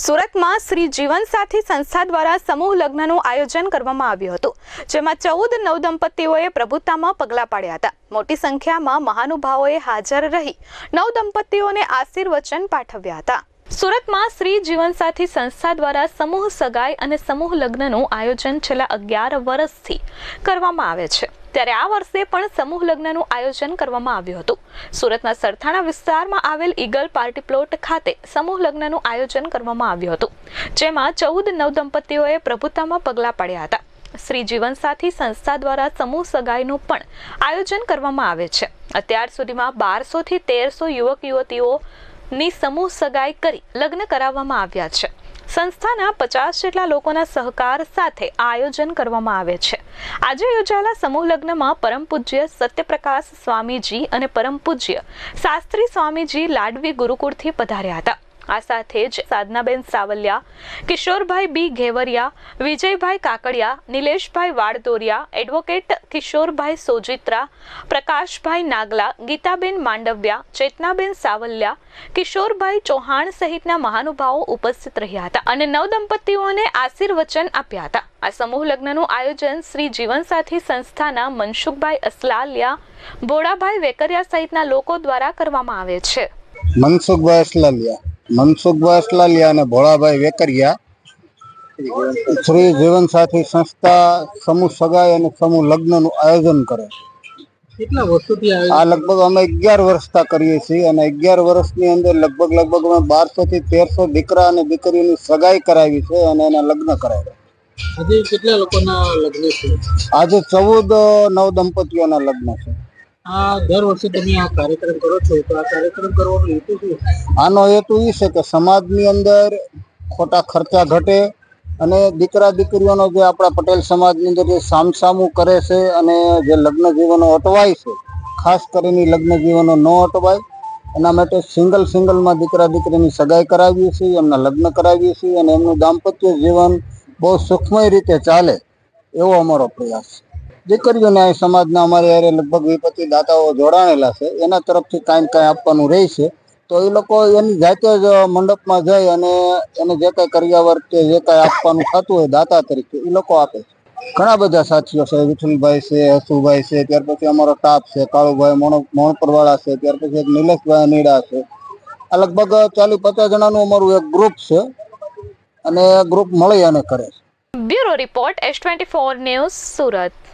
સુરતમાં શ્રી જીવનસાથી સંસ્થા દ્વારા સમૂહ લગ્નનું આયોજન કરવામાં આવ્યું હતું, જેમાં ચૌદ નવદંપતીઓએ પ્રભુતામાં પગલાં પાડ્યા હતા. મોટી સંખ્યામાં મહાનુભાવોએ હાજર રહી નવદંપતીઓને આશીર્વચન પાઠવ્યા હતા. સુરતમાં શ્રી જીવનસાથી સંસ્થા દ્વારા સમૂહ સગાઈ અને સમૂહ લગ્નનું આયોજન છેલ્લા અગિયાર વર્ષથી કરવામાં આવે છે. ત્યારે આ વર્ષે પણ સમૂહ લગ્નનું આયોજન કરવામાં આવ્યું હતું. સુરતના સરથાણા વિસ્તારમાં આવેલ ઈગલ પાર્ટી પ્લોટ ખાતે સમૂહ લગ્નનું આયોજન કરવામાં આવ્યું હતું. જેમાં ચૌદ નવદંપતીઓએ પ્રભુતામાં પગલાં પાડ્યા હતા. શ્રી જીવનસાથી સંસ્થા દ્વારા સમૂહ સગાઈનું પણ આયોજન કરવામાં આવે છે. અત્યાર સુધીમાં બારસો થી તેરસો યુવક યુવતીઓની સમૂહ સગાઈ કરી લગ્ન કરાવવામાં આવ્યા છે. સંસ્થાના પચાસ જેટલા લોકોના સહકાર સાથે આયોજન કરવામાં આવે છે. આજે યોજાયેલા સમૂહ લગ્નમાં પરમ પૂજ્ય સત્યપ્રકાશ સ્વામીજી અને પરમ પૂજ્ય શાસ્ત્રી સ્વામીજી લાડવી ગુરુકુળથી પધાર્યા હતા. આ સાથે જ સાધનાબેન સાવલિયા, કિશોરભાઈ બી ઘેવરિયા, વિજયભાઈ કાકડિયા, નિલેશભાઈ વાડદોરિયા એડવોકેટ કિશોરભાઈ સોજિત્રા, પ્રકાશભાઈ નાગલા, ગીતાબેન માંડવ્યા, ચેતનાબેન સાવલિયા, કિશોરભાઈ ચૌહાણ સહિતના મહાનુભાવો ઉપસ્થિત રહ્યા હતા અને નવ દંપતીઓને આશીર્વચન આપ્યા હતા. આ સમૂહ લગ્નનું આયોજન શ્રી જીવનસાથી સંસ્થાના મનસુખભાઈ અસલાલિયા, ભોળાભાઈ વેકરિયા સહિતના લોકો દ્વારા કરવામાં આવે છે. મનસુખભાઈ અસલાલિયા. મનસુખભાઈ અસલાલિયા અને ભોળાભાઈ વેકરિયા શ્રી જીવનસાથી સંસ્થા સમૂહ સગાઈ અને સમૂહ લગ્નનું આયોજન કરે. આ લગભગ અમે અગિયાર વર્ષતા કરીએ છીએ અને અગિયાર વર્ષની અંદર લગભગ લગભગ અમે બારસો થી તેરસો દીકરા અને દીકરીની સગાઈ કરાવી છે અને એના લગ્ન કરાવ્યા. આજે કેટલા લોકોના લગ્ન છે? આજે ચૌદ નવ દંપતીઓના લગ્ન છે. આ દર વર્ષે તમે આ કાર્યક્રમ કરો છો, તો આ કાર્યક્રમ કરવાનો આનો હેતુ એ છે કે સમાજની અંદર ખોટા ખર્ચા ઘટે અને દીકરા દીકરીઓનો જે આપણા પટેલ સમાજની અંદર જે સામસામું કરે છે અને જે લગ્ન જીવનો અટવાય છે, ખાસ કરીને લગ્ન જીવનો ન અટવાય, એના માટે સિંગલ સિંગલમાં દીકરા દીકરીની સગાઈ કરાવીએ છીએ, એમના લગ્ન કરાવીએ છીએ અને એમનું દાંપત્ય જીવન બહુ સુખમય રીતે ચાલે એવો અમારો પ્રયાસ છે. દીકરીઓને સમાજના અમારે યારે લગભગ વિપત્તિ દાતાઓ જોડાણેલા છે. એના તરફથી કાંઈ કાંઈ આપવાનું રહેશે તો એ લોકો એની જાતે જ મંડપમાં જઈ અને એને જે કાંઈ કર્યાવર કે જે કાંઈ આપવાનું થતું હોય દાતા તરીકે એ લોકો આપે ઘણા બધા સાથીઓ છે. વિઠ્ઠલભાઈ છે, હસુભાઈ છે, ત્યાર પછી અમારો ટાપ છે, કાળુભાઈ મોણ, મોણપરવાળા છે, ત્યાર પછી એક નિલેશભાઈ નીડા છે. આ લગભગ ચાલીસ પચાસ જણાનું અમારું એક ગ્રુપ છે અને ગ્રુપ મળી અને કરે છે. Bureau report, S twenty four news Surat.